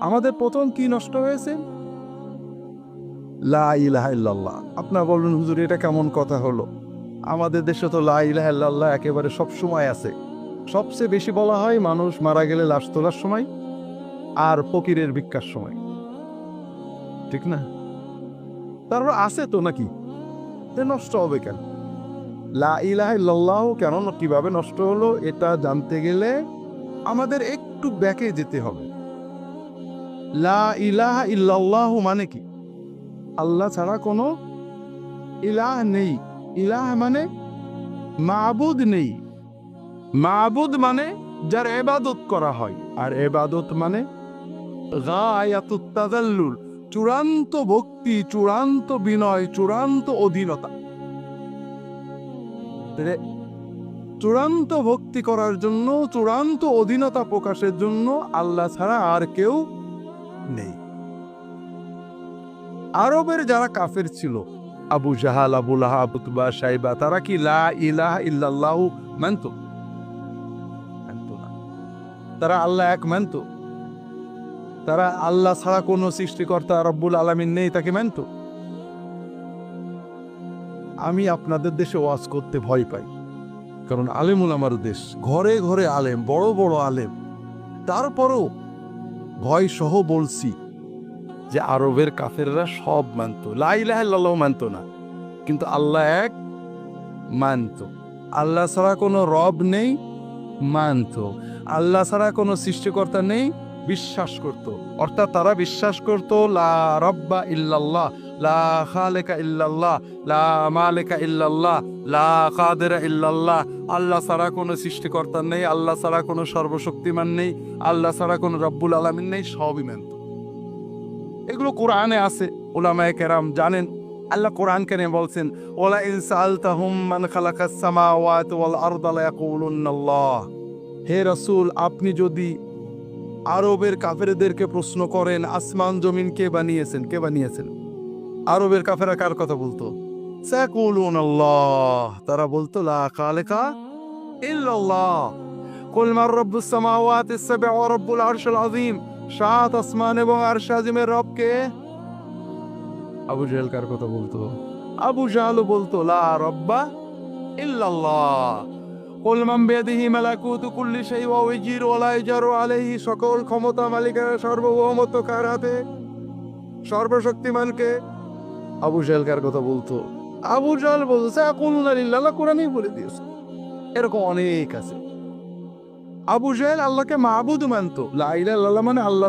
আমাদের প্রথম কি নষ্ট হয়েছে? লা আপনার বলবেন, হুজুর, এটা কেমন কথা হলো? আমাদের দেশে তো লা একেবারে সব সময় আছে। সবচেয়ে বেশি বলা হয় মানুষ মারা গেলে লাশ তোলার সময় আর ফকিরের ভিক্ষার সময়। ঠিক না? তারপর আছে তো নাকি? নষ্ট হবে কেন? লা কেন, কীভাবে নষ্ট হলো, এটা জানতে গেলে আমাদের একটু ব্যাকে যেতে হবে। লা ইলাহা ইল্লাল্লাহ মানে কি? আল্লাহ ছাড়া কোনো ইলাহ নেই। ইলাহ মানে মাবুদ নেই। মাবুদ মানে যার এবাদত করা হয়। আর এবাদত মানে গায়াতুত তাদাল্লুল চূড়ান্ত ভক্তি, চূড়ান্ত বিনয়, চূড়ান্ত অধীনতা। চূড়ান্ত ভক্তি করার জন্য, চূড়ান্ত অধীনতা প্রকাশের জন্য আল্লাহ ছাড়া আর কেউ নেই। আরবের যারা কাফের ছিল, Abu Jahal, Abu Lahab, Utba Shaiba তারা কি লা ইলাহা ইল্লাল্লাহু মানত? তারা আল্লাহ এক মানত। তারা আল্লাহ ছাড়া কোনো সৃষ্টিকর্তা রব্বুল আলামিন নেই, তাকে মানত? আমি আপনাদের দেশে ওয়াজ করতে ভয় পাই। কারণ আলেমুল আমার দেশ। ঘরে ঘরে আলেম, বড় বড় আলেম। তারপরও ভয় সহ বলছি যে আরবের কাফেররা সব মানত লাইলাহ মানত না। কিন্তু আল্লাহ এক মানত। আল্লাহ ছাড়া কোনো রব নেই, মানত। আল্লাহ ছাড়া কোনো সৃষ্টিকর্তা নেই, বিশ্বাস করত। অর্থাৎ তারা বিশ্বাস করত, লা রব্বা ইল্লাল্লাহ, লা খালেকা ইল্লাল্লাহ, লা মালেকা ইল্লাল্লাহ। লা কাদেরা ইল্লাল্লাহ। আল্লাহ ছাড়া কোনো সৃষ্টিকর্তা নেই, আল্লাহ ছাড়া কোনো সর্বশক্তিমান নেই, আল্লাহ ছাড়া কোনো রব্বুল আলামিন নেই, সবই মানত এগুলো কোরআনে আছে ওলামায়ে কেরাম জানেন। আল্লাহ কোরআন কেন বলছেন, ওলা ইনসালতাহুম মান খালাকাস সামাওয়াতি ওয়াল আরদা লা ইয়াকুলুন্নাল্লাহ হে রাসূল, আপনি যদি আরবের কাফেরদেরকে প্রশ্ন করেন, আসমান জমিন কে বানিয়েছেন? কে বানিয়েছেন? আরবের কাফেরা কার কথা বলতো? সাকুলুনাল্লাহ তারা বলতো লা খালেকা ইল্লাল্লাহ কুল মার রব্বুস সামাওয়াতি সাবআ ওয়া রব্বুল আরশিল আযীম সাত আসমান এবং আরশ আজিমের রবকে আবু জাহেল কার কথা বলতো আবু জাহালও বলতো লা রব্বা ইল্লাল্লাহ কুল মান বিয়াদিহি মালাকুতু কুল্লি শাই ওয়া ইজির ওয়া লা ইজারু আলাইহি সকল ক্ষমতা মালিকের সার্বভৌমত্ব কার হাতে? সর্বশক্তিমানকে আবু জাহেল কার কথা বলতো আবু জাল বলছে আকুল্লাহ কোরআনই বলে দিয়েছে। এরকম অনেক আছে। আবু জাহেল আল্লাহকে মাহবুদ মানত। লাইলা মানে আল্লাহ